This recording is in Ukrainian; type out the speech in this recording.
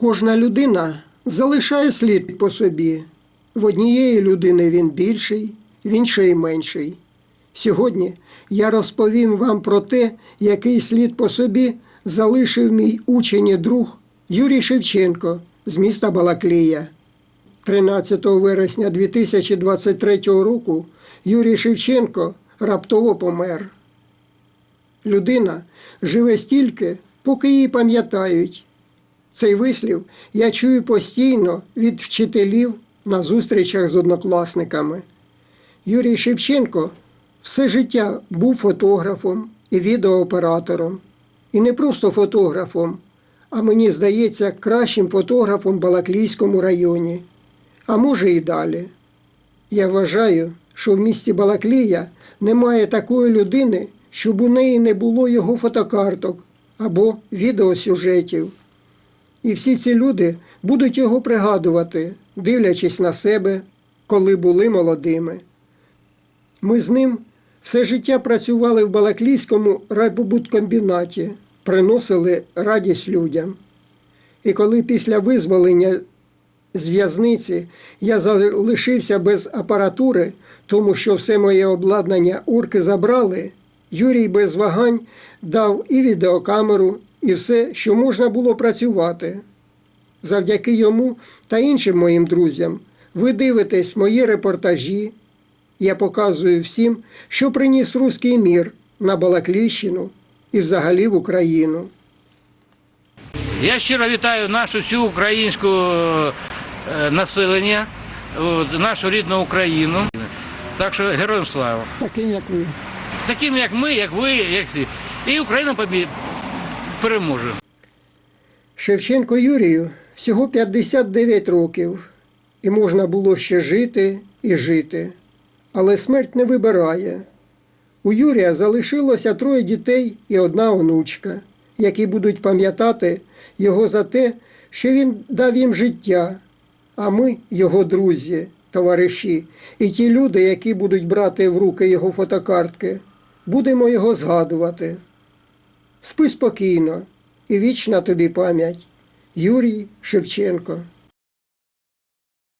Кожна людина залишає слід по собі. В однієї людини він більший, в іншої менший. Сьогодні я розповім вам про те, який слід по собі залишив мій учень і друг Юрій Шевченко з міста Балаклія. 13 вересня 2023 року Юрій Шевченко раптово помер. Людина живе стільки, поки її пам'ятають. Цей вислів я чую постійно від вчителів на зустрічах з однокласниками. Юрій Шевченко все життя був фотографом і відеооператором. І не просто фотографом, а мені здається, кращим фотографом в Балаклійському районі. А може і далі. Я вважаю, що в місті Балаклія немає такої людини, щоб у неї не було його фотокарток або відеосюжетів. І всі ці люди будуть його пригадувати, дивлячись на себе, коли були молодими. Ми з ним все життя працювали в Балаклійському райпобуткомбінаті, приносили радість людям. І коли після визволення з в'язниці я залишився без апаратури, тому що все моє обладнання урки забрали, Юрій без вагань дав і відеокамеру, і все, що можна було працювати. Завдяки йому та іншим моїм друзям ви дивитесь мої репортажі. Я показую всім, що приніс руський мір на Балакліщину і взагалі в Україну. Я щиро вітаю нашу всю українську е, населення, нашу рідну Україну. Так що героям слава. Таким як ви. Таким як ми, як ви, як всі. І Україна переможе. Шевченко Юрію всього 59 років, і можна було ще жити і жити. Але смерть не вибирає. У Юрія залишилося троє дітей і одна онучка, які будуть пам'ятати його за те, що він дав їм життя, а ми, його друзі, товариші, і ті люди, які будуть брати в руки його фотокартки, будемо його згадувати. Спи спокійно і вічна тобі пам'ять. Юрій Шевченко.